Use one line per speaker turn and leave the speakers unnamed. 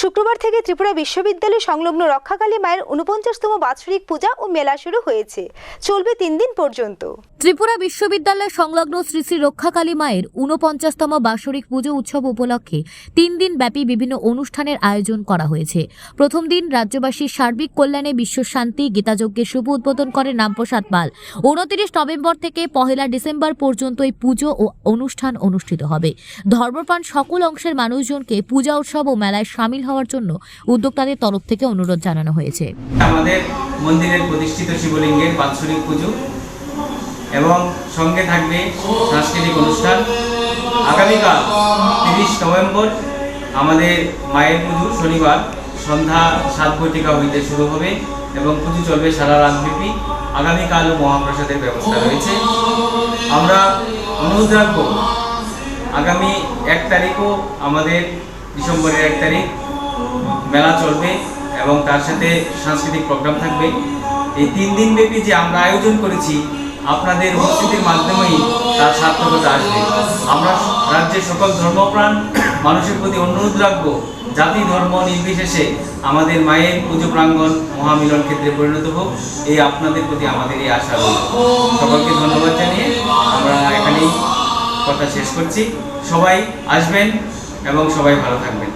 শুক্রবার থেকে ত্রিপুরা বিশ্ববিদ্যালয় সংলগ্ন রক্ষাকালী মায়ের উনপঞ্চাশতম বাৎসরিক পূজা ও মেলা শুরু হয়েছে। চলবে তিন দিন পর্যন্ত।
ত্রিপুরা বিশ্ববিদ্যালয় সংলগ্ন শ্রী শ্রী রক্ষাকালী মায়ের ঊনপঞ্চাশতম বাৎসরিক পুজো উৎসব উপলক্ষে তিন দিন ব্যাপী বিভিন্ন অনুষ্ঠানের আয়োজন করা হয়েছে। প্রথম দিন রাজ্যবাসীর সার্বিক কল্যাণে বিশ্ব শান্তি গীতাযজ্ঞের শুভ উদ্বোধন করে নামপ্রসাদ পাল। উনত্রিশ নভেম্বর থেকে পহেলা ডিসেম্বর পর্যন্ত এই পুজো ও অনুষ্ঠান অনুষ্ঠিত হবে। ধর্মপ্রাণ সকল অংশের মানুষজনকে পূজা উৎসব ও মেলায় সামিল হওয়ার জন্য উদ্যোক্তাদের তরফ থেকে অনুরোধ জানানো হয়েছে।
আমাদের মন্দিরের প্রতিষ্ঠিত শিবলিঙ্গের বাৎসরিক পুজো এবং সঙ্গে থাকবে সাংস্কৃতিক অনুষ্ঠান। আগামীকাল তিরিশ নভেম্বর আমাদের মায়ের পুজো শনিবার সন্ধ্যা সাত বৈটিকা হইতে শুরু হবে এবং পুজো চলবে সারা রাতব্যাপী। আগামীকালও মহাপ্রসাদের ব্যবস্থা রয়েছে। আমরা অনুরোধ রাখব, আগামী এক তারিখও আমাদের ডিসেম্বরের এক তারিখ মেলা চলবে এবং তার সাথে সাংস্কৃতিক প্রোগ্রাম থাকবে। এই তিন দিন ব্যাপী যে আমরা আয়োজন করেছি, আপনাদের উপস্থিতির মাধ্যমেই তার সার্থকতা আসবে। আমরা রাজ্যের সকল ধর্মপ্রাণ মানুষের প্রতি অনুরোধ রাখব, জাতি ধর্ম নির্বিশেষে আমাদের মায়ের পুজো প্রাঙ্গণ মহামিলন ক্ষেত্রে পরিণত হোক, এই আপনাদের প্রতি আমাদের এই আশা রইল। সকলকে ধন্যবাদ জানিয়ে আমরা এখানেই কথা শেষ করছি। সবাই আসবেন এবং সবাই ভালো থাকবেন।